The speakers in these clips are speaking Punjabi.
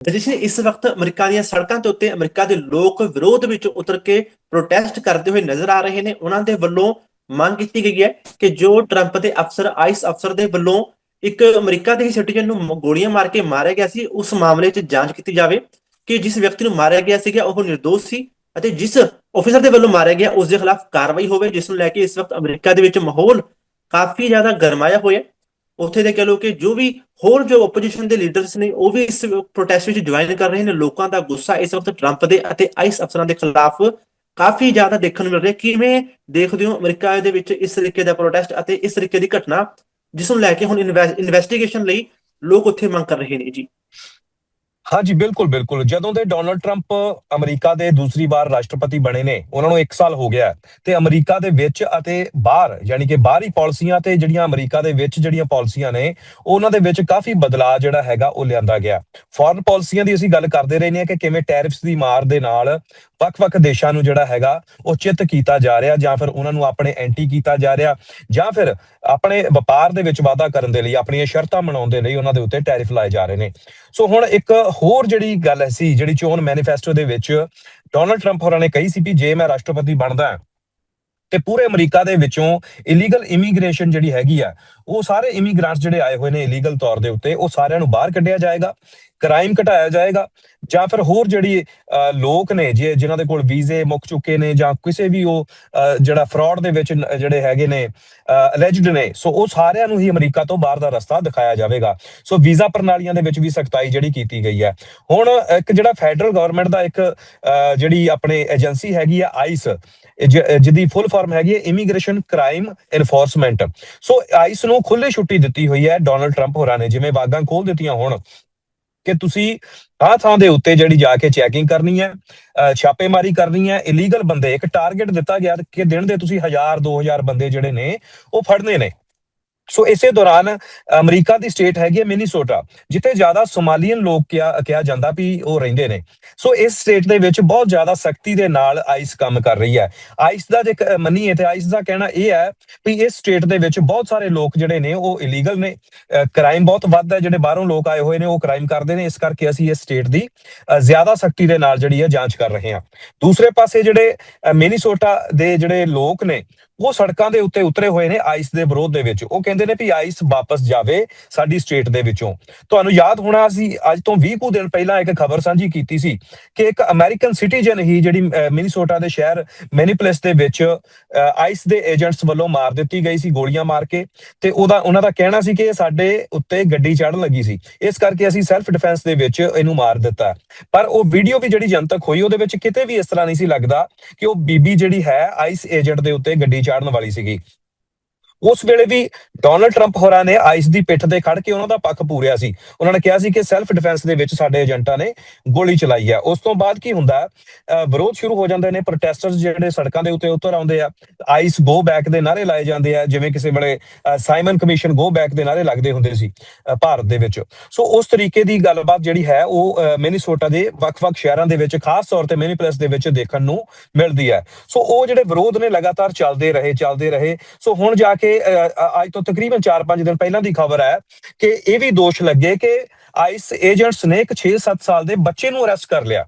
ਜਿਸ ਨੇ ਇਸ ਵਕਤ ਅਮਰੀਕਾ ਦੀਆਂ ਸੜਕਾਂ ਦੇ ਉੱਤੇ ਅਮਰੀਕਾ ਦੇ ਲੋਕ ਵਿਰੋਧ ਵਿੱਚ ਉਤਰ ਕੇ ਪ੍ਰੋਟੈਸਟ ਕਰਦੇ ਹੋਏ ਨਜ਼ਰ ਆ ਰਹੇ ਨੇ, ਉਹਨਾਂ ਦੇ ਵੱਲੋਂ ਮੰਗ ਕੀਤੀ ਗਈ ਹੈ ਕਿ ਜੋ ਟਰੰਪ ਦੇ ਅਫਸਰ ਆਈਸ ਅਫਸਰ ਦੇ ਵੱਲੋਂ ਇੱਕ ਅਮਰੀਕਾ ਦੇ ਸਿਟੀਜ਼ਨ ਨੂੰ ਗੋਲੀਆਂ ਮਾਰ ਕੇ ਮਾਰਿਆ ਗਿਆ ਸੀ, ਉਸ ਮਾਮਲੇ 'ਚ ਜਾਂਚ ਕੀਤੀ ਜਾਵੇ ਕਿ ਜਿਸ ਵਿਅਕਤੀ ਨੂੰ ਮਾਰਿਆ ਗਿਆ ਸੀਗਾ, ਉਹ ਨਿਰਦੋਸ਼ ਸੀ ਅਤੇ ਜਿਸ ਅਫਸਰ ਦੇ ਵੱਲੋਂ ਮਾਰਿਆ ਗਿਆ, ਉਸ ਦੇ ਖਿਲਾਫ ਕਾਰਵਾਈ ਹੋਵੇ, ਜਿਸ ਨੂੰ ਲੈ ਕੇ ਇਸ ਵਕਤ ਅਮਰੀਕਾ ਦੇ ਵਿੱਚ ਮਾਹੌਲ ਕਾਫੀ ਜ਼ਿਆਦਾ ਗਰਮਾਇਆ ਹੋਇਆ ਉੱਥੇ ਦੇ ਕਹ ਲੋ ਕਿ ਜੋ ਵੀ ਹੋਰ ਜੋ ਆਪੋਜੀਸ਼ਨ ਦੇ ਲੀਡਰਸ ਨੇ, ਉਹ ਵੀ ਇਸ ਪ੍ਰੋਟੈਸਟ ਵਿੱਚ ਜੁਆਇਨ ਕਰ ਰਹੇ ਨੇ। ਲੋਕਾਂ ਦਾ ਗੁੱਸਾ ਇਸ ਵਕਤ ਟਰੰਪ ਦੇ ਅਤੇ ਆਈਸ ਅਫਸਰਾਂ ਦੇ ਖਿਲਾਫ ਕਾਫੀ ਜ਼ਿਆਦਾ ਦੇਖਣ ਨੂੰ ਮਿਲ ਰਿਹਾ। ਕਿਵੇਂ ਦੇਖਦੇ ਹੋ ਅਮਰੀਕਾ ਦੇ ਵਿੱਚ ਇਸ ਤਰੀਕੇ ਦਾ ਪ੍ਰੋਟੈਸਟ ਅਤੇ ਇਸ ਤਰੀਕੇ ਦੀ ਘਟਨਾ, ਜਿਸ ਨੂੰ ਲੈ ਕੇ ਹੁਣ ਇਨਵੈਸਟੀਗੇਸ਼ਨ ਲਈ ਲੋਕ ਉੱਥੇ ਮੰਗ ਕਰ ਰਹੇ ਨੇ ਜੀ? ਹਾਂਜੀ, ਬਿਲਕੁਲ ਬਿਲਕੁਲ। ਜਦੋਂ ਦੇ ਡੋਨਲਡ ਟਰੰਪ ਅਮਰੀਕਾ ਦੇ ਦੂਸਰੀ ਵਾਰ ਰਾਸ਼ਟਰਪਤੀ ਬਣੇ ਨੇ, ਉਹਨਾਂ ਨੂੰ 1 ਸਾਲ ਹੋ ਗਿਆ ਹੈ। ਤੇ ਅਮਰੀਕਾ ਦੇ ਵਿੱਚ ਅਤੇ ਬਾਹਰ, ਯਾਨੀ ਕਿ ਬਾਹਰੀ ਪਾਲਿਸੀਆਂ ਤੇ ਜਿਹੜੀਆਂ ਅਮਰੀਕਾ ਦੇ ਵਿੱਚ ਜਿਹੜੀਆਂ ਪਾਲਿਸੀਆਂ ਨੇ, ਉਹਨਾਂ ਦੇ ਵਿੱਚ ਕਾਫੀ ਬਦਲਾਅ ਜਿਹੜਾ ਹੈਗਾ ਉਹ ਲਿਆਂਦਾ ਗਿਆ। ਫੋਰਨ ਪਾਲਿਸੀਆਂ ਦੀ ਅਸੀਂ ਗੱਲ ਕਰਦੇ ਰਹੇ ਨੇ ਕਿ ਕਿਵੇਂ ਟੈਰਿਫਸ ਦੀ ਮਾਰ ਦੇ ਨਾਲ ਵੱਖ-ਵੱਖ ਦੇਸ਼ਾਂ ਨੂੰ ਜਿਹੜਾ ਹੈਗਾ ਉਹ ਚਿੱਤ ਕੀਤਾ ਜਾ ਰਿਹਾ, ਜਾਂ ਫਿਰ ਉਹਨਾਂ ਨੂੰ ਆਪਣੇ ਐਂਟੀ ਕੀਤਾ ਜਾ ਰਿਹਾ, ਜਾਂ ਫਿਰ ਆਪਣੇ ਵਪਾਰ ਦੇ ਵਿੱਚ ਵਾਧਾ ਕਰਨ ਦੇ ਲਈ, ਆਪਣੀਆਂ ਸ਼ਰਤਾਂ ਮਨਾਉਣ ਦੇ ਲਈ ਉਹਨਾਂ ਦੇ ਉੱਤੇ ਟੈਰਿਫ ਲਾਏ ਜਾ ਰਹੇ ਨੇ। ਸੋ ਹੁਣ ਇੱਕ ਹੋਰ ਜਿਹੜੀ ਗੱਲ ਸੀ, ਜਿਹੜੀ ਚੋਣ ਮੈਨੀਫੈਸਟੋ ਦੇ ਵਿੱਚ ਡੋਨਲਡ ਟਰੰਪ ਹੋਰਾਂ ਨੇ ਕਹੀ ਸੀ ਵੀ ਜੇ ਮੈਂ ਰਾਸ਼ਟਰਪਤੀ ਬਣਦਾ ਤੇ ਪੂਰੇ ਅਮਰੀਕਾ ਦੇ ਵਿੱਚੋਂ ਇਲੀਗਲ ਇਮੀਗ੍ਰੇਸ਼ਨ ਜਿਹੜੀ ਹੈਗੀ ਆ, ਉਹ ਸਾਰੇ ਇਮੀਗ੍ਰੈਂਟਸ ਜਿਹੜੇ ਆਏ ਹੋਏ ਨੇ ਇਲੀਗਲ ਤੌਰ ਦੇ ਉੱਤੇ, ਉਹ ਸਾਰਿਆਂ ਨੂੰ ਬਾਹਰ ਕੱਢਿਆ ਜਾਏਗਾ। ਕ੍ਰਾਈਮ ਘਟਾਇਆ ਜਾਏਗਾ ਜਾਂ ਫਿਰ ਹੋਰ ਜਿਹੜੀ ਲੋਕ ਨੇ ਜੇ ਜਿਨ੍ਹਾਂ ਦੇ ਕੋਲ ਵੀਜ਼ੇ ਮੁੱਕ ਚੁੱਕੇ ਨੇ ਜਾਂ ਕਿਸੇ ਵੀ ਉਹ ਜਿਹੜਾ ਫਰਾਡ ਦੇ ਵਿੱਚ ਜਿਹੜੇ ਹੈਗੇ ਨੇ ਅਲੈਜਡ ਨੇ ਸੋ ਉਹ ਸਾਰਿਆਂ ਨੂੰ ਹੀ ਅਮਰੀਕਾ ਤੋਂ ਬਾਹਰ ਦਾ ਰਸਤਾ ਦਿਖਾਇਆ ਜਾਵੇਗਾ। ਸੋ ਵੀਜ਼ਾ ਪ੍ਰਣਾਲੀਆਂ ਦੇ ਵਿੱਚ ਵੀ ਸਖਤਾਈ ਜਿਹੜੀ ਕੀਤੀ ਗਈ ਹੈ। ਹੁਣ ਇੱਕ ਜਿਹੜਾ ਫੈਡਰਲ ਗਵਰਨਮੈਂਟ ਦਾ ਇੱਕ ਅ, ਜਿਹੜੀ ਆਪਣੇ ਏਜੰਸੀ ਹੈਗੀ ਆ ਆਈਸ ਜਿਹਦੀ ਫੁੱਲ ਫਾਰਮ ਹੈਗੀ ਹੈ immigration crime enforcement so ICE ਨੂੰ ਖੁੱਲੀ ਛੁੱਟੀ ਦਿੱਤੀ ਹੋਈ ਹੈ ਡੋਨਲਡ ਟਰੰਪ ਹੋਰਾਂ ਨੇ ਜਿਵੇਂ ਵਾਗਾਂ ਖੋਲ ਦਿੱਤੀਆਂ ਹੁਣ। ਕਿ ਤੁਸੀਂ ਥਾਂ ਥਾਂ ਦੇ ਉੱਤੇ ਜਿਹੜੀ ਜਾ ਕੇ ਚੈਕਿੰਗ ਕਰਨੀ ਹੈ ਅ, ਛਾਪੇਮਾਰੀ ਕਰਨੀ ਹੈ ਇਲੀਗਲ ਬੰਦੇ ਇੱਕ ਟਾਰਗੇਟ ਦਿੱਤਾ ਗਿਆ ਕਿ ਦਿਨ ਦੇ ਤੁਸੀਂ 1000 2000 ਬੰਦੇ ਜਿਹੜੇ ਨੇ ਉਹ ਫੜਨੇ ਨੇ। ਸੋ ਇਸੇ ਦੌਰਾਨ ਅਮਰੀਕਾ ਦੀ ਸਟੇਟ ਹੈਗੀ ਹੈ ਮਿਨੀਸੋਟਾ ਜਿੱਥੇ ਜ਼ਿਆਦਾ ਸੋਮਾਲੀਅਨ ਲੋਕ ਕਿਹਾ ਕਿਹਾ ਜਾਂਦਾ ਵੀ ਉਹ ਰਹਿੰਦੇ ਨੇ। ਸੋ ਇਸ ਸਟੇਟ ਦੇ ਵਿੱਚ ਬਹੁਤ ਜ਼ਿਆਦਾ ਸਖਤੀ ਦੇ ਨਾਲ ਆਈਸ ਕੰਮ ਕਰ ਰਹੀ ਹੈ। ਆਈਸ ਦਾ ਜੇ ਮੰਨੀਏ ਤੇ ਆਈਸ ਦਾ ਕਹਿਣਾ ਇਹ ਹੈ ਵੀ ਇਸ ਸਟੇਟ ਦੇ ਵਿੱਚ ਬਹੁਤ ਸਾਰੇ ਲੋਕ ਜਿਹੜੇ ਨੇ ਉਹ ਇਲੀਗਲ ਨੇ। ਕ੍ਰਾਈਮ ਬਹੁਤ ਵੱਧ ਹੈ, ਜਿਹੜੇ ਬਾਹਰੋਂ ਲੋਕ ਆਏ ਹੋਏ ਨੇ ਉਹ ਕ੍ਰਾਈਮ ਕਰਦੇ ਨੇ। ਇਸ ਕਰਕੇ ਅਸੀਂ ਇਸ ਸਟੇਟ ਦੀ ਜ਼ਿਆਦਾ ਸਖਤੀ ਦੇ ਨਾਲ ਜਿਹੜੀ ਹੈ ਜਾਂਚ ਕਰ ਰਹੇ ਹਾਂ। ਦੂਸਰੇ ਪਾਸੇ ਜਿਹੜੇ ਮਿਨੀਸੋਟਾ ਦੇ ਜਿਹੜੇ ਲੋਕ ਨੇ ਉਹ ਸੜਕਾਂ ਦੇ ਉੱਤੇ ਉਤਰੇ ਹੋਏ ਨੇ ਆਈਸ ਦੇ ਵਿਰੋਧ ਦੇ ਵਿੱਚ। ਉਹ ਕਹਿੰਦੇ ਨੇ ਵੀ ਆਈਸ ਵਾਪਸ ਜਾਵੇ ਸਾਡੀ ਸਟੇਟ ਦੇ ਵਿੱਚੋਂ। ਤੁਹਾਨੂੰ ਯਾਦ ਹੋਣਾ ਸੀ, ਅੱਜ ਤੋਂ 20 ਕੁ ਦਿਨ ਪਹਿਲਾਂ ਇੱਕ ਖਬਰ ਸਾਂਝੀ ਕੀਤੀ ਸੀ ਕਿ ਇੱਕ ਅਮਰੀਕਨ ਸਿਟੀਜ਼ਨ ਹੀ ਜਿਹੜੀ ਮਿਨੀਸੋਟਾ ਦੇ ਸ਼ਹਿਰ ਮੈਨੀਪਲਸ ਦੇ ਵਿੱਚ ਆਈਸ ਦੇ ਏਜੰਟਸ ਵੱਲੋਂ ਮਾਰ ਦਿੱਤੀ ਗਈ ਸੀ, ਗੋਲੀਆਂ ਮਾਰ ਕੇ। ਤੇ ਉਹਦਾ, ਉਹਨਾਂ ਦਾ ਕਹਿਣਾ ਸੀ ਕਿ ਇਹ ਸਾਡੇ ਉੱਤੇ ਗੱਡੀ ਚੜ੍ਹਨ ਲੱਗੀ ਸੀ। ਇਸ ਕਰਕੇ ਅਸੀਂ ਸੈਲਫ ਡਿਫੈਂਸ ਦੇ ਵਿੱਚ ਇਹਨੂੰ ਮਾਰ ਦਿੱਤਾ। ਪਰ ਉਹ ਵੀਡੀਓ ਵੀ ਜਿਹੜੀ ਜਨਤਕ ਹੋਈ, ਉਹਦੇ ਵਿੱਚ ਕਿਤੇ ਵੀ ਇਸ ਤਰ੍ਹਾਂ ਨਹੀਂ ਸੀ ਲੱਗਦਾ ਕਿ ਉਹ ਬੀਬੀ ਜਿਹੜੀ ਹੈ, ਆਈਸ ਏਜੰਟ ਦੇ ਉੱਤੇ ਗੱਡੀ ਚਾੜਨ ਵਾਲੀ ਸੀਗੀ। ਉਸ ਵੇਲੇ ਵੀ ਡੋਨਲਡ ਟਰੰਪ ਹੋਰਾਂ ਨੇ ਆਈਸ ਦੀ ਪਿੱਠ ਤੇ ਖੜ ਕੇ ਉਹਨਾਂ ਦਾ ਪੱਖ ਪੂਰਿਆ ਸੀ। ਉਹਨਾਂ ਨੇ ਕਿਹਾ ਸੀ ਕਿ ਸੈਲਫ ਡਿਫੈਂਸ ਦੇ ਵਿੱਚ ਸਾਡੇ ਏਜੰਟਾਂ ਨੇ ਗੋਲੀ ਚਲਾਈ ਹੈ ਉਸ ਤੋਂ ਬਾਅਦ ਕੀ ਹੁੰਦਾ ਵਿਰੋਧ ਸ਼ੁਰੂ ਹੋ ਜਾਂਦੇ ਨੇ ਪ੍ਰੋਟੈਸਟਰਸ ਜਿਹੜੇ ਸੜਕਾਂ ਦੇ ਉੱਤੇ ਉਤਰ ਆਉਂਦੇ ਆ ਆਈਸ ਗੋ ਬੈਕ ਦੇ ਨਾਰੇ ਲਾਏ ਜਾਂਦੇ ਆ, ਜਿਵੇਂ ਕਿਸੇ ਵੇਲੇ ਸਾਈਮਨ ਕਮਿਸ਼ਨ ਗੋ ਬੈਕ ਦੇ ਨਾਰੇ ਲੱਗਦੇ ਹੁੰਦੇ ਸੀ ਭਾਰਤ ਦੇ ਵਿੱਚ। ਸੋ ਉਸ ਤਰੀਕੇ ਦੀ ਗੱਲਬਾਤ ਜਿਹੜੀ ਹੈ, ਉਹ, ਅਹ ਮਿਨੀਸੋਟਾ ਦੇ ਵੱਖ-ਵੱਖ ਸ਼ਹਿਰਾਂ ਦੇ ਵਿੱਚ, ਖਾਸ ਤੌਰ ਤੇ ਮਿਨੀਪਲਸ ਦੇ ਵਿੱਚ ਦੇਖਣ ਨੂੰ ਮਿਲਦੀ ਹੈ। ਸੋ ਉਹ ਜਿਹੜੇ ਵਿਰੋਧ ਨੇ ਲਗਾਤਾਰ ਚੱਲਦੇ ਰਹੇ ਚੱਲਦੇ ਰਹੇ। ਸੋ ਹੁਣ ਜਾ ਕੇ ਅਹ, ਅੱਜ ਤੋਂ ਤਕਰੀਬਨ 4-5 ਦਿਨ ਪਹਿਲਾਂ ਦੀ ਖਬਰ ਹੈ ਕਿ ਇਹ ਵੀ ਦੋਸ਼ ਲੱਗੇ ਕਿ ਆਈਸ ਏਜੰਟਸ ਨੇ ਇੱਕ 6-7 ਸਾਲ ਦੇ ਬੱਚੇ ਨੂੰ ਅਰੈਸਟ ਕਰ ਲਿਆ।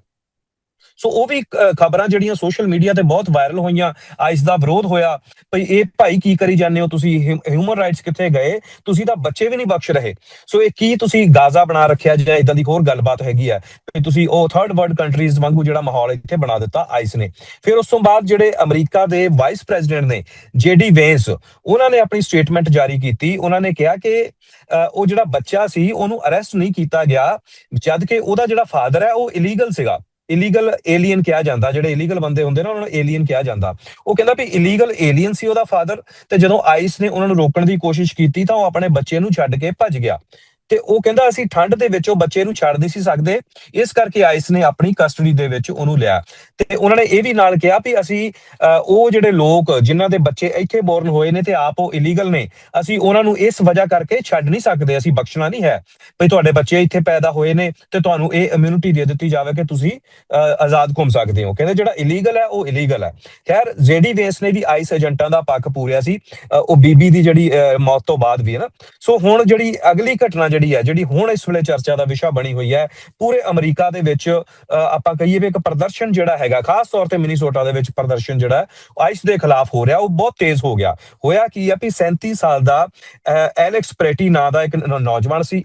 ਸੋ ਉਹ ਵੀ ਖਬਰਾਂ ਜਿਹੜੀਆਂ ਸੋਸ਼ਲ ਮੀਡੀਆ ਤੇ ਬਹੁਤ ਵਾਇਰਲ ਹੋਈਆਂ ਆਈਸ ਦਾ ਵਿਰੋਧ ਹੋਇਆ, ਭਈ ਇਹ ਭਾਈ ਕੀ ਕਰੀ ਜਾਂਦੇ ਹੋ ਤੁਸੀਂ? ਹਿਊਮਨ ਰਾਈਟਸ ਕਿੱਥੇ ਗਏ? ਤੁਸੀਂ ਤਾਂ ਬੱਚੇ ਵੀ ਨਹੀਂ ਬਖਸ਼ ਰਹੇ। ਸੋ ਇਹ ਕੀ ਤੁਸੀਂ ਗਾਜ਼ਾ ਬਣਾ ਰੱਖਿਆ ਜਾਂ ਇਦਾਂ ਦੀ ਹੋਰ ਗੱਲਬਾਤ ਹੈਗੀ ਆ? ਵੀ ਤੁਸੀਂ ਉਹ ਥਰਡ ਵਰਲਡ ਕੰਟਰੀਜ਼ ਵਾਂਗੂ ਜਿਹੜਾ ਮਾਹੌਲ ਇੱਥੇ ਬਣਾ ਦਿੱਤਾ ਆਈਸ ਨੇ। ਫਿਰ ਉਸ ਤੋਂ ਬਾਅਦ ਜਿਹੜੇ ਅਮਰੀਕਾ ਦੇ ਵਾਈਸ ਪ੍ਰੈਜ਼ੀਡੈਂਟ ਨੇ ਜੇਡੀ ਵੇਂਸ ਉਹਨਾਂ ਨੇ ਆਪਣੀ ਸਟੇਟਮੈਂਟ ਜਾਰੀ ਕੀਤੀ। ਉਹਨਾਂ ਨੇ ਕਿਹਾ ਕਿ ਉਹ ਜਿਹੜਾ ਬੱਚਾ ਸੀ, ਉਹਨੂੰ ਅਰੈਸਟ ਨਹੀਂ ਕੀਤਾ ਗਿਆ, ਜਦ ਕਿ ਉਹਦਾ ਜਿਹੜਾ ਫਾਦਰ ਹੈ, ਉਹ ਇਲੀਗਲ ਸੀਗਾ। ਇਲੀਗਲ ਏਲੀਅਨ ਕਿਹਾ ਜਾਂਦਾ, ਜਿਹੜੇ ਇਲੀਗਲ ਬੰਦੇ ਹੁੰਦੇ ਨਾ, ਉਹਨਾਂ ਨੂੰ ਏਲੀਅਨ ਕਿਹਾ ਜਾਂਦਾ। ਉਹ ਕਹਿੰਦਾ ਵੀ ਇਲੀਗਲ ਏਲੀਅਨ ਸੀ ਉਹਦਾ ਫਾਦਰ ਤੇ ਜਦੋਂ ਆਈਸ ਨੇ ਉਹਨਾਂ ਨੂੰ ਰੋਕਣ ਦੀ ਕੋਸ਼ਿਸ਼ ਕੀਤੀ ਤਾਂ ਉਹ ਆਪਣੇ ਬੱਚੇ ਨੂੰ ਛੱਡ ਕੇ ਭੱਜ ਗਿਆ। ਤੇ ਉਹ ਕਹਿੰਦਾ ਅਸੀਂ ਠੰਡ ਦੇ ਵਿੱਚ ਉਹ ਬੱਚੇ ਨੂੰ ਛੱਡ ਨਹੀਂ ਸੀ ਸਕਦੇ ਇਸ ਕਰਕੇ ਆਈਸ ਨੇ ਆਪਣੀ ਕਸਟਡੀ ਦੇ ਵਿੱਚ ਉਹਨੂੰ ਲਿਆ। ਤੇ ਉਹਨਾਂ ਨੇ ਇਹ ਵੀ ਨਾਲ ਕਿਹਾ ਵੀ ਅਸੀਂ ਉਹ ਜਿਹੜੇ ਲੋਕ ਜਿਨ੍ਹਾਂ ਦੇ ਬੱਚੇ ਇੱਥੇ ਬੋਰਨ ਹੋਏ ਨੇ ਤੇ ਆਪ ਉਹ ਇਲੀਗਲ ਨੇ ਅਸੀਂ ਉਹਨਾਂ ਨੂੰ ਇਸ ਵਜ੍ਹਾ ਕਰਕੇ ਛੱਡ ਨਹੀਂ ਸਕਦੇ ਅਸੀਂ ਬਖਸ਼ਣਾ ਨਹੀਂ ਹੈ। ਵੀ ਤੁਹਾਡੇ ਬੱਚੇ ਇੱਥੇ ਪੈਦਾ ਹੋਏ ਨੇ ਤੇ ਤੁਹਾਨੂੰ ਇਹ ਇਮਿਊਨਿਟੀ ਦੇ ਦਿੱਤੀ ਜਾਵੇ ਕਿ ਤੁਸੀਂ ਅ, ਆਜ਼ਾਦ ਘੁੰਮ ਸਕਦੇ ਹੋ। ਕਹਿੰਦੇ ਜਿਹੜਾ ਇਲੀਗਲ ਹੈ ਉਹ ਇਲੀਗਲ ਹੈ। ਖੈਰ ਜੇਡੀ ਵੇਸ ਨੇ ਵੀ ਆਈਸ ਏਜੰਟਾਂ ਦਾ ਪੱਖ ਪੂਰਿਆ ਸੀ ਉਹ ਬੀਬੀ ਦੀ ਜਿਹੜੀ ਅ, ਮੌਤ ਤੋਂ ਬਾਅਦ ਵੀ ਹੈ ਨਾ। ਸੋ ਹੁਣ ਜਿਹੜੀ ਅਗਲੀ ਘਟਨਾ ਜਿਹੜੀ ਹੈ ਜਿਹੜੀ ਹੁਣ ਇਸ ਵੇਲੇ ਚਰਚਾ ਦਾ ਵਿਸ਼ਾ ਬਣੀ ਹੋਈ ਹੈ ਪੂਰੇ ਅਮਰੀਕਾ ਦੇ ਵਿੱਚ ਅ, ਆਪਾਂ ਕਹੀਏ ਵੀ ਇੱਕ ਪ੍ਰਦਰਸ਼ਨ ਜਿਹੜਾ ਹੈਗਾ ਖਾਸ ਤੌਰ ਤੇ ਮਿਨੀਸੋਟਾ ਦੇ ਵਿੱਚ ਪ੍ਰਦਰਸ਼ਨ ਜਿਹੜਾ ਆਈਸ ਦੇ ਖਿਲਾਫ ਹੋ ਰਿਹਾ ਉਹ ਬਹੁਤ ਤੇਜ਼ ਹੋ ਗਿਆ। ਹੋਇਆ ਕੀ ਹੈ ਵੀ 37 ਸਾਲ ਦਾ ਅ, ਐਲੈਕਸ ਪ੍ਰੈਟੀ ਨਾਂ ਦਾ ਇੱਕ ਨੌਜਵਾਨ ਸੀ।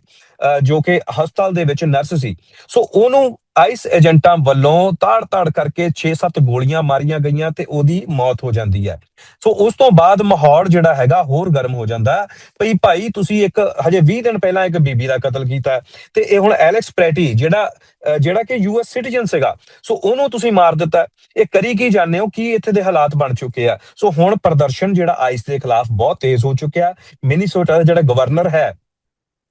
ਜੋ ਕਿ ਹਸਪਤਾਲ ਦੇ ਵਿੱਚ ਨਰਸ ਸੀ। ਸੋ ਉਹਨੂੰ ਆਈਸ ਏਜੰਟਾਂ ਵੱਲੋਂ ਤਾੜ-ਤਾੜ ਕਰਕੇ 6-7 ਗੋਲੀਆਂ ਮਾਰੀਆਂ ਗਈਆਂ ਤੇ ਉਹਦੀ ਮੌਤ ਹੋ ਜਾਂਦੀ ਹੈ। ਸੋ ਉਸ ਤੋਂ ਬਾਅਦ ਮਾਹੌਲ ਜਿਹੜਾ ਹੈਗਾ ਹੋਰ ਗਰਮ ਹੋ ਜਾਂਦਾ। ਭਈ ਭਾਈ, ਤੁਸੀਂ ਇੱਕ ਹਜੇ 20 ਦਿਨ ਪਹਿਲਾਂ ਇੱਕ ਬੀਬੀ ਦਾ ਕਤਲ ਕੀਤਾ ਤੇ ਇਹ ਹੁਣ ਐਲੈਕਸ ਪ੍ਰੈਟੀ ਜਿਹੜਾ ਜਿਹੜਾ ਕਿ ਯੂਐਸ ਸਿਟੀਜ਼ਨ ਸੀਗਾ, ਸੋ ਉਹਨੂੰ ਤੁਸੀਂ ਮਾਰ ਦਿੱਤਾ ਇਹ ਕਰੀ ਕੀ ਜਾਂਦੇ ਹੋ? ਕੀ ਇੱਥੇ ਦੇ ਹਾਲਾਤ ਬਣ ਚੁੱਕੇ ਆ? ਸੋ ਹੁਣ ਪ੍ਰਦਰਸ਼ਨ ਜਿਹੜਾ ਆਈਸ ਦੇ ਖਿਲਾਫ ਬਹੁਤ ਤੇਜ਼ ਹੋ ਚੁੱਕਿਆ। ਮਿਨੀਸੋਟਾ ਦਾ ਜਿਹੜਾ ਗਵਰਨਰ ਹੈ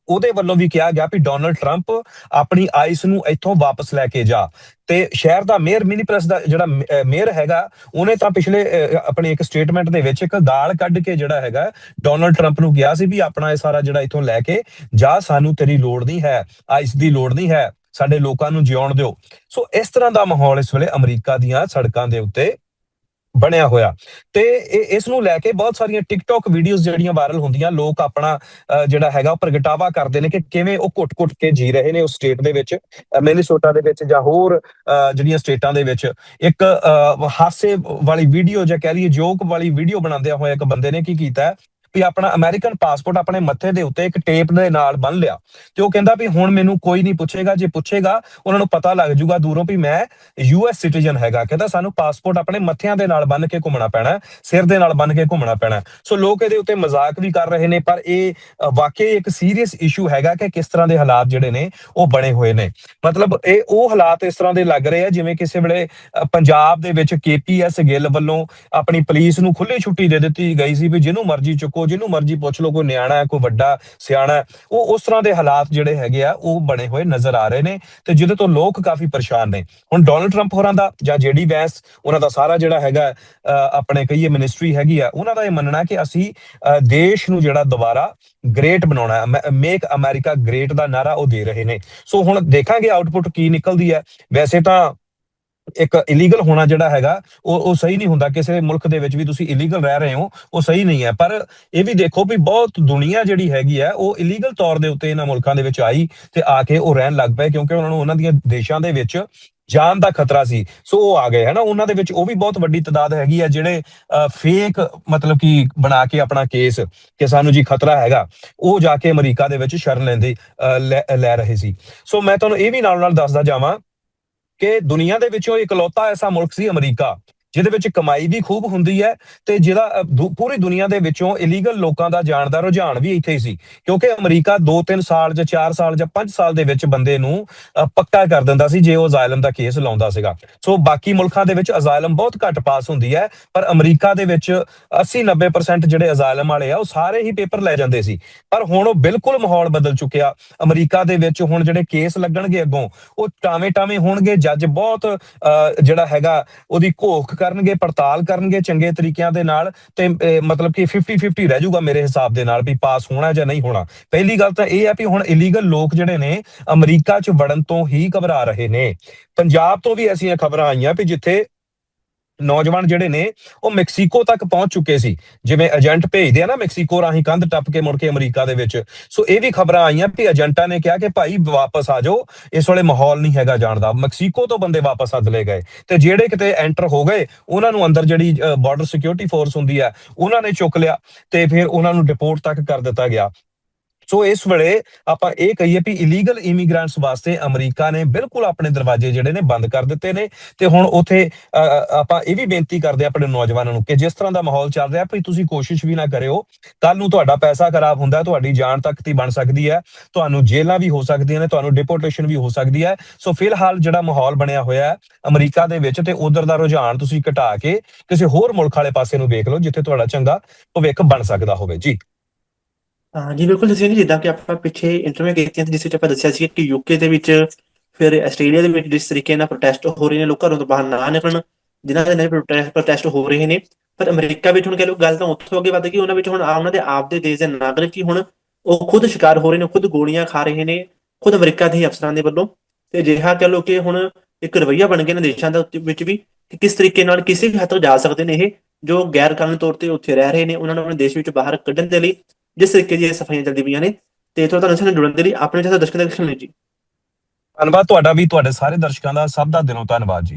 ਉਹਦੇ ਵੱਲੋਂ ਵੀ ਕਿਹਾ ਗਿਆ ਵੀ ਡੋਨਲਡ ਟਰੰਪ ਆਪਣੀ ਆਈਸ ਨੂੰ ਇੱਥੋਂ ਵਾਪਸ ਲੈ ਕੇ ਜਾ। ਤੇ ਸ਼ਹਿਰ ਦਾ ਮੇਅਰ ਮਿਨੀ ਪ੍ਰੈਸ ਦਾ ਜਿਹੜਾ ਮੇਅਰ ਹੈਗਾ ਉਹਨੇ ਤਾਂ ਪਿਛਲੇ ਅਹ, ਆਪਣੀ ਇੱਕ ਸਟੇਟਮੈਂਟ ਦੇ ਵਿੱਚ ਇੱਕ ਗਾਲ ਕੱਢ ਕੇ ਜਿਹੜਾ ਹੈਗਾ ਡੋਨਲਡ ਟਰੰਪ ਨੂੰ ਕਿਹਾ ਸੀ ਵੀ ਆਪਣਾ ਇਹ ਸਾਰਾ ਜਿਹੜਾ ਇੱਥੋਂ ਲੈ ਕੇ ਜਾ ਸਾਨੂੰ ਤੇਰੀ ਲੋੜ ਨਹੀਂ ਹੈ ਆਈਸ ਦੀ ਲੋੜ ਨਹੀਂ ਹੈ ਸਾਡੇ ਲੋਕਾਂ ਨੂੰ ਜਿਉਣ ਦਿਓ। ਸੋ ਇਸ ਤਰ੍ਹਾਂ ਦਾ ਮਾਹੌਲ ਇਸ ਵੇਲੇ ਅਮਰੀਕਾ ਦੀਆਂ ਸੜਕਾਂ ਦੇ ਉੱਤੇ ਬਣਿਆ ਹੋਇਆ। ਤੇ ਇਸ ਨੂੰ ਲੈ ਕੇ ਬਹੁਤ ਸਾਰੀਆਂ ਟਿਕਟੌਕ ਵੀਡੀਓਜ਼ ਜਿਹੜੀਆਂ ਵਾਇਰਲ ਹੁੰਦੀਆਂ ਲੋਕ ਆਪਣਾ ਜਿਹੜਾ ਹੈਗਾ ਉਹ ਪ੍ਰਗਟਾਵਾ ਕਰਦੇ ਨੇ ਕਿ ਕਿਵੇਂ ਉਹ ਘੁੱਟ-ਘੁੱਟ ਕੇ ਜੀ ਰਹੇ ਨੇ ਉਸ ਸਟੇਟ ਦੇ ਵਿੱਚ ਅਹ, ਦੇ ਵਿੱਚ ਜਾਂ ਹੋਰ ਜਿਹੜੀਆਂ ਸਟੇਟਾਂ ਦੇ ਵਿੱਚ। ਇੱਕ ਅਹ, ਹਾਸੇ ਵਾਲੀ ਵੀਡੀਓ ਜਾਂ ਕਹਿ ਲਈਏ ਜੋਕ ਵਾਲੀ ਵੀਡੀਓ ਬਣਾਉਂਦਿਆਂ ਹੋਇਆ ਇੱਕ ਬੰਦੇ ਨੇ ਕੀ ਕੀਤਾ ਹੈ ਵੀ ਆਪਣਾ ਅਮਰੀਕਨ ਪਾਸਪੋਰਟ ਆਪਣੇ ਮੱਥੇ ਦੇ ਉੱਤੇ ਇੱਕ ਟੇਪ ਦੇ ਨਾਲ ਬੰਨ ਲਿਆ। ਤੇ ਉਹ ਕਹਿੰਦਾ ਵੀ ਹੁਣ ਮੈਨੂੰ ਕੋਈ ਨਹੀਂ ਪੁੱਛੇਗਾ ਜੇ ਪੁੱਛੇਗਾ ਉਹਨਾਂ ਨੂੰ ਪਤਾ ਲੱਗ ਜਾਊਗਾ ਦੂਰੋਂ ਵੀ ਮੈਂ ਯੂਐਸ ਸਿਟੀਜ਼ਨ ਹੈਗਾ। ਕਹਿੰਦਾ ਸਾਨੂੰ ਪਾਸਪੋਰਟ ਆਪਣੇ ਮੱਥਿਆਂ ਦੇ ਨਾਲ ਬੰਨ ਕੇ ਘੁੰਮਣਾ ਪੈਣਾ ਸਿਰ ਦੇ ਨਾਲ ਬੰਨ ਕੇ ਘੁੰਮਣਾ ਪੈਣਾ ਸੋ ਲੋਕ ਇਹਦੇ ਉੱਤੇ ਮਜ਼ਾਕ ਵੀ ਕਰ ਰਹੇ ਨੇ ਪਰ ਇਹ ਅ, ਵਾਕਈ ਇੱਕ ਸੀਰੀਅਸ ਇਸ਼ੂ ਹੈਗਾ ਕਿ ਕਿਸ ਤਰ੍ਹਾਂ ਦੇ ਹਾਲਾਤ ਜਿਹੜੇ ਨੇ ਉਹ ਬਣੇ ਹੋਏ ਨੇ। ਮਤਲਬ ਇਹ ਉਹ ਹਾਲਾਤ ਇਸ ਤਰ੍ਹਾਂ ਦੇ ਲੱਗ ਰਹੇ ਆ ਜਿਵੇਂ ਕਿਸੇ ਵੇਲੇ ਪੰਜਾਬ ਦੇ ਵਿੱਚ ਕੇਪੀਐਸ ਗਿੱਲ ਵੱਲੋਂ ਆਪਣੀ ਪੁਲਿਸ ਨੂੰ ਖੁੱਲੀ ਛੁੱਟੀ ਦੇ ਦਿੱਤੀ ਗਈ ਸੀ ਵੀ ਜਿਹਨੂੰ ਮਰਜ਼ੀ ਚੁੱਕੋ ਜਿਹਨੂੰ ਮਰਜ਼ੀ ਪੁੱਛ ਲਓ ਕੋਈ ਨਿਆਣਾ ਹੈ ਕੋਈ ਵੱਡਾ ਸਿਆਣਾ ਉਹ ਉਸ ਤਰ੍ਹਾਂ ਦੇ ਹਾਲਾਤ ਜਿਹੜੇ ਹੈਗੇ ਆ ਉਹ ਬਣੇ ਹੋਏ ਨਜ਼ਰ ਆ ਰਹੇ ਨੇ ਤੇ ਜਿਹਦੇ ਤੋਂ ਲੋਕ ਕਾਫੀ ਪਰੇਸ਼ਾਨ ਨੇ। ਹੁਣ ਡੋਨਲਡ ਟਰੰਪ ਹੋਰਾਂ ਦਾ ਜਾਂ ਜੇਡੀ ਵੈਂਸ ਉਹਨਾਂ ਦਾ ਸਾਰਾ ਜਿਹੜਾ ਹੈਗਾ ਅ, ਆਪਣੇ ਕਹੀਏ ਮਿਨਿਸਟਰੀ ਹੈਗੀ ਆ ਉਹਨਾਂ ਦਾ ਇਹ ਮੰਨਣਾ ਕਿ ਅਸੀਂ ਅ, ਦੇਸ਼ ਨੂੰ ਜਿਹੜਾ ਦੁਬਾਰਾ ਗ੍ਰੇਟ ਬਣਾਉਣਾ ਮੇਕ ਅਮਰੀਕਾ ਗ੍ਰੇਟ ਦਾ ਨਾਰਾ ਉਹ ਦੇ ਰਹੇ ਨੇ। ਸੋ ਹੁਣ ਦੇਖਾਂਗੇ ਆਊਟਪੁੱਟ ਕੀ ਨਿਕਲਦੀ ਹੈ। ਵੈਸੇ ਤਾਂ ਇੱਕ ਇਲੀਗਲ ਹੋਣਾ ਜਿਹੜਾ ਹੈਗਾ ਉਹ ਉਹ ਸਹੀ ਨਹੀਂ ਹੁੰਦਾ। ਕਿਸੇ ਮੁਲਕ ਦੇ ਵਿੱਚ ਵੀ ਤੁਸੀਂ ਇਲੀਗਲ ਰਹਿ ਰਹੇ ਹੋ ਉਹ ਸਹੀ ਨਹੀਂ ਹੈ। ਪਰ ਇਹ ਵੀ ਦੇਖੋ ਵੀ ਬਹੁਤ ਦੁਨੀਆ ਜਿਹੜੀ ਹੈਗੀ ਹੈ ਉਹ ਇਲੀਗਲ ਤੌਰ ਦੇ ਉੱਤੇ ਇਹਨਾਂ ਮੁਲਕਾਂ ਦੇ ਵਿੱਚ ਆਈ ਤੇ ਆ ਕੇ ਉਹ ਰਹਿਣ ਲੱਗ ਪਏ ਕਿਉਂਕਿ ਉਹਨਾਂ ਨੂੰ ਉਹਨਾਂ ਦੀਆਂ ਦੇਸ਼ਾਂ ਦੇ ਵਿੱਚ ਜਾਨ ਦਾ ਖਤਰਾ ਸੀ। ਸੋ ਉਹ ਆ ਗਏ ਹਨਾ? ਉਹਨਾਂ ਦੇ ਵਿੱਚ ਉਹ ਵੀ ਬਹੁਤ ਵੱਡੀ ਤਦਾਦ ਹੈਗੀ ਆ ਜਿਹੜੇ ਫੇਕ ਮਤਲਬ ਕਿ ਬਣਾ ਕੇ ਆਪਣਾ ਕੇਸ ਕਿ ਸਾਨੂੰ ਜੀ ਖਤਰਾ ਹੈਗਾ ਉਹ ਜਾ ਕੇ ਅਮਰੀਕਾ ਦੇ ਵਿੱਚ ਸ਼ਰਨ ਲੈਂਦੇ ਅਹ, ਲੈ- ਲੈ ਰਹੇ ਸੀ। ਸੋ ਮੈਂ ਤੁਹਾਨੂੰ ਇਹ ਵੀ ਨਾਲ ਨਾਲ ਦੱਸਦਾ ਜਾਵਾਂ ਕਿ ਦੁਨੀਆ ਦੇ ਵਿੱਚੋਂ ਇਕਲੌਤਾ ਐਸਾ ਮੁਲਕ ਸੀ ਅਮਰੀਕਾ। ਜਿਹਦੇ ਵਿੱਚ ਕਮਾਈ ਵੀ ਖੂਬ ਹੁੰਦੀ ਹੈ ਤੇ ਜਿਹਦਾ ਪੂਰੀ ਦੁਨੀਆ ਦੇ ਵਿੱਚੋਂ ਇਲੀਗਲ ਲੋਕਾਂ ਦਾ ਜਾਣ ਦਾ ਰੁਝਾਨ ਵੀ ਇੱਥੇ ਹੀ ਸੀ। ਕਿਉਂਕਿ ਅਮਰੀਕਾ 2-3 ਸਾਲ ਜਾਂ 4 ਸਾਲ ਜਾਂ 5 ਸਾਲ ਦੇ ਵਿੱਚ ਬੰਦੇ ਨੂੰ ਪੱਕਾ ਕਰ ਦਿੰਦਾ ਸੀ ਜੇ ਉਹ ਅਜ਼ਾਇਲਮ ਦਾ ਕੇਸ ਲਾਉਂਦਾ ਸੀਗਾ। ਸੋ ਬਾਕੀ ਮੁਲਕਾਂ ਦੇ ਵਿੱਚ ਅਜ਼ਾਇਲਮ ਬਹੁਤ ਘੱਟ ਪਾਸ ਹੁੰਦੀ ਹੈ ਪਰ ਅਮਰੀਕਾ ਦੇ ਵਿੱਚ 80-90% ਜਿਹੜੇ ਅਜ਼ਾਇਲਮ ਵਾਲੇ ਆ ਉਹ ਸਾਰੇ ਹੀ ਪੇਪਰ ਲੈ ਜਾਂਦੇ ਸੀ। ਪਰ ਹੁਣ ਉਹ ਬਿਲਕੁਲ ਮਾਹੌਲ ਬਦਲ ਚੁੱਕਿਆ। ਅਮਰੀਕਾ ਦੇ ਵਿੱਚ ਹੁਣ ਜਿਹੜੇ ਕੇਸ ਲੱਗਣਗੇ ਅੱਗੋਂ ਉਹ ਟਾਵੇਂ ਟਾਵੇਂ ਹੋਣਗੇ। ਜੱਜ ਬਹੁਤ ਅ, ਜਿਹੜਾ ਹੈਗਾ ਉਹਦੀ ਘੋਖ ਕਰਨਗੇ, ਪੜਤਾਲ ਕਰਨਗੇ ਚੰਗੇ ਤਰੀਕਿਆਂ ਦੇ ਨਾਲ ਤੇ ਮਤਲਬ ਕਿ 50 50 ਰਹਿ ਜਾਊਗਾ ਮੇਰੇ ਹਿਸਾਬ ਦੇ ਨਾਲ ਵੀ ਪਾਸ ਹੋਣਾ ਜਾਂ ਨਹੀਂ ਹੋਣਾ। ਪਹਿਲੀ ਗੱਲ ਤਾਂ ਇਹ ਹੈ ਵੀ ਹੁਣ ਇਲੀਗਲ ਲੋਕ ਜਿਹੜੇ ਨੇ ਅਮਰੀਕਾ 'ਚ ਵੜਨ ਤੋਂ ਹੀ ਘਬਰਾ ਰਹੇ ਨੇ। ਪੰਜਾਬ ਤੋਂ ਵੀ ਐਸੀਆਂ ਖਬਰਾਂ ਆਈਆਂ ਵੀ ਜਿੱਥੇ ਨੌਜਵਾਨ ਜਿਹੜੇ ਨੇ, ਉਹ ਮੈਕਸੀਕੋ ਤੱਕ ਪਹੁੰਚ ਚੁੱਕੇ ਸੀ। ਜਿਵੇਂ ਏਜੰਟ ਭੇਜਦੇ ਆ ਨਾ ਮੈਕਸੀਕੋ ਰਾਹੀਂ ਕੰਧ ਟੱਪ ਕੇ ਮੁੜ ਕੇ ਅਮਰੀਕਾ ਦੇ ਵਿੱਚ। ਸੋ ਇਹ ਵੀ ਖਬਰਾਂ ਆਈਆਂ ਵੀ ਏਜੰਟਾਂ ਨੇ ਕਿਹਾ ਕਿ ਭਾਈ ਵਾਪਸ ਆ ਜਾਓ, ਇਸ ਵੇਲੇ ਮਾਹੌਲ ਨਹੀਂ ਹੈਗਾ ਜਾਣ ਦਾ। ਮੈਕਸੀਕੋ ਤੋਂ ਬੰਦੇ ਵਾਪਸ ਸੱਦ ਗਏ। ਤੇ ਜਿਹੜੇ ਕਿਤੇ ਐਂਟਰ ਹੋ ਗਏ, ਉਹਨਾਂ ਨੂੰ ਅੰਦਰ ਜਿਹੜੀ ਬਾਰਡਰ ਸਿਕਿਉਰਿਟੀ ਫੋਰਸ ਹੁੰਦੀ ਆ, ਉਹਨਾਂ ਨੇ ਚੁੱਕ ਲਿਆ ਤੇ ਫਿਰ ਉਹਨਾਂ ਨੂੰ ਡਿਪੋਰਟ ਤੱਕ ਕਰ ਦਿੱਤਾ ਗਿਆ। ਸੋ ਇਸ ਵੇਲੇ ਆਪਾਂ ਇਹ ਕਹੀਏ ਵੀ ਇਲੀਗਲ ਇਮੀਗ੍ਰੈਂਟਸ ਵਾਸਤੇ ਅਮਰੀਕਾ ਨੇ ਬਿਲਕੁਲ ਆਪਣੇ ਦਰਵਾਜ਼ੇ ਜਿਹੜੇ ਨੇ ਬੰਦ ਕਰ ਦਿੱਤੇ ਨੇ ਤੇ ਹੁਣ ਉਥੇ ਆਪਾਂ ਇਹ ਵੀ ਬੇਨਤੀ ਕਰਦੇ ਆ ਆਪਣੇ ਨੌਜਵਾਨਾਂ ਨੂੰ ਕਿ ਜਿਸ ਤਰ੍ਹਾਂ ਦਾ ਮਾਹੌਲ ਚੱਲ ਰਿਹਾ, ਵੀ ਤੁਸੀਂ ਕੋਸ਼ਿਸ਼ ਵੀ ਨਾ ਕਰਿਓ। ਕੱਲ ਨੂੰ ਤੁਹਾਡਾ ਪੈਸਾ ਖਰਾਬ ਹੁੰਦਾ, ਤੁਹਾਡੀ ਜਾਨ ਤੱਕ ਦੀ ਬਣ ਸਕਦੀ ਹੈ, ਤੁਹਾਨੂੰ ਜੇਲਾਂ ਵੀ ਹੋ ਸਕਦੀਆਂ ਨੇ, ਤੁਹਾਨੂੰ ਡਿਪੋਰਟੇਸ਼ਨ ਵੀ ਹੋ ਸਕਦੀ ਹੈ। ਸੋ ਫਿਲਹਾਲ ਜਿਹੜਾ ਮਾਹੌਲ ਬਣਿਆ ਹੋਇਆ ਹੈ ਅਮਰੀਕਾ ਦੇ ਵਿੱਚ ਤੇ ਉਧਰ ਦਾ ਰੁਝਾਨ ਤੁਸੀਂ ਘਟਾ ਕੇ ਕਿਸੇ ਹੋਰ ਮੁਲਕ ਵਾਲੇ ਪਾਸੇ ਨੂੰ ਵੇਖ ਲਓ, ਜਿੱਥੇ ਤੁਹਾਡਾ ਚੰਗਾ ਭਵਿੱਖ ਬਣ ਸਕਦਾ ਹੋਵੇ। ਜੀ। ਹਾਂ ਜੀ ਬਿਲਕੁਲ, ਤੁਸੀਂ ਨਹੀਂ ਜਿੱਦਾਂ ਕਿ ਆਪਾਂ ਪਿੱਛੇ ਇੰਟਰਵਿਊ ਕੀਤੀਆਂ ਸੀ, ਜਿਸ ਵਿੱਚ ਆਪਾਂ ਦੱਸਿਆ ਸੀ ਕਿ ਯੂਕੇ ਦੇ ਵਿੱਚ ਫਿਰ ਆਸਟ੍ਰੇਲੀਆ ਦੇ ਵਿੱਚ ਜਿਸ ਤਰੀਕੇ ਨਾਲ ਪ੍ਰੋਟੈਸਟ ਹੋ ਰਹੇ ਨੇ, ਲੋਕ ਘਰੋਂ ਤੋਂ ਬਾਹਰ ਨਾ ਨਿਕਲਣ, ਜਿਨ੍ਹਾਂ ਦੇ ਨਹੀਂ ਪ੍ਰੋਟੈਸਟ ਹੋ ਰਹੇ ਨੇ। ਪਰ ਅਮਰੀਕਾ ਵਿੱਚ ਹੁਣ ਕਹ ਲਓ, ਗੱਲ ਤਾਂ ਉੱਥੋਂ ਅੱਗੇ ਵੱਧ ਗਈ, ਉਹਨਾਂ ਵਿੱਚ ਹੁਣ ਆ, ਉਹਨਾਂ ਦੇ ਆਪ ਦੇ ਦੇਸ਼ ਦੇ ਨਾਗਰਿਕ ਹੀ ਹੁਣ ਉਹ ਖੁਦ ਸ਼ਿਕਾਰ ਹੋ ਰਹੇ ਨੇ, ਖੁਦ ਗੋਲੀਆਂ ਖਾ ਰਹੇ ਨੇ, ਖੁਦ ਅਮਰੀਕਾ ਦੇ ਅਫਸਰਾਂ ਦੇ ਵੱਲੋਂ। ਤੇ ਅਜਿਹਾ ਕਹ ਲਓ ਕਿ ਹੁਣ ਇੱਕ ਰਵੱਈਆ ਬਣ ਗਿਆ ਨੇ ਦੇਸ਼ਾਂ ਦਾ ਵਿੱਚ ਵੀ, ਕਿ ਕਿਸ ਤਰੀਕੇ ਨਾਲ ਕਿਸੇ ਵੀ ਹੱਦ ਤੱਕ ਜਾ ਸਕਦੇ ਨੇ ਇਹ, ਜੋ ਗੈਰ ਕਾਨੂੰਨੀ ਤੌਰ ਤੇ ਉੱਥੇ ਰਹਿ ਰਹੇ ਨੇ, ਉਹਨਾਂ ਨੂੰ ਆਪਣੇ ਦੇਸ਼ ਵਿੱਚ ਬਾਹਰ ਕੱਢਣ ਦੇ ਲਈ। ਜਿਸ ਤਰੀਕੇ ਦੀਆਂ ਸਫਾਈਆਂ ਚੱਲਦੀ ਪਈਆਂ ਨੇ, ਤੇ ਤੁਹਾਨੂੰ ਜੁੜਨ ਦੇ ਲਈ ਆਪਣੇ ਜਿਹੜੇ ਦਰਸ਼ਕਾਂ ਦੇ ਦਰਸ਼ਨ ਲਈ ਜੀ। ਧੰਨਵਾਦ ਤੁਹਾਡਾ ਵੀ, ਤੁਹਾਡੇ ਸਾਰੇ ਦਰਸ਼ਕਾਂ ਦਾ ਸਭ ਦਾ ਦਿਲੋਂ ਧੰਨਵਾਦ ਜੀ।